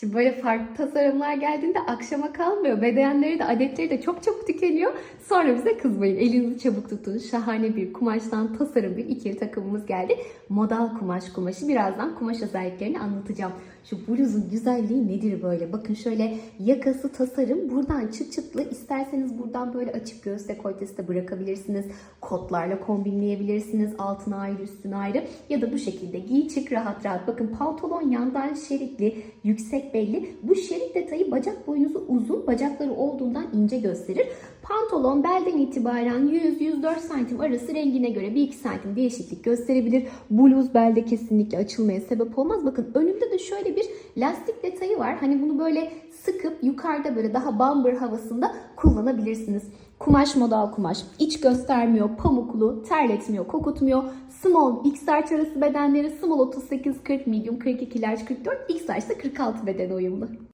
Şimdi böyle farklı tasarımlar geldiğinde akşama kalmıyor. Bedenleri de adetleri de çok çabuk tükeniyor. Sonra bize kızmayın. Elinizi çabuk tutun. Şahane bir kumaştan tasarım bir ikili takımımız geldi. Modal kumaş kumaşı. Birazdan kumaş özelliklerini anlatacağım. Şu bluzun güzelliği nedir böyle? Bakın şöyle yakası tasarım. Buradan çıt çıtlı. İsterseniz buradan böyle açık göğüs dekoltesi de bırakabilirsiniz. Kotlarla kombinleyebilirsiniz. Altına ayrı üstüne ayrı. Ya da bu şekilde giy çık rahat rahat. Bakın pantolon yandan şeritli, yüksek belli. Bu şerit detayı bacak boyunuzu uzun, bacakları olduğundan ince gösterir. Pantolon belden itibaren 100-104 santim arası rengine göre 1-2 santim değişiklik gösterebilir. Bluz belde kesinlikle açılmaya sebep olmaz. Bakın önümde de şöyle bir lastik detayı var. Hani bunu böyle sıkıp yukarıda böyle daha bomber havasında kullanabilirsiniz. Kumaş modal kumaş. İç göstermiyor, pamuklu, terletmiyor, kokutmuyor. Small, X large arası bedenleri small 38-40, medium 42, large 44, X large ise 46 beden uyumlu.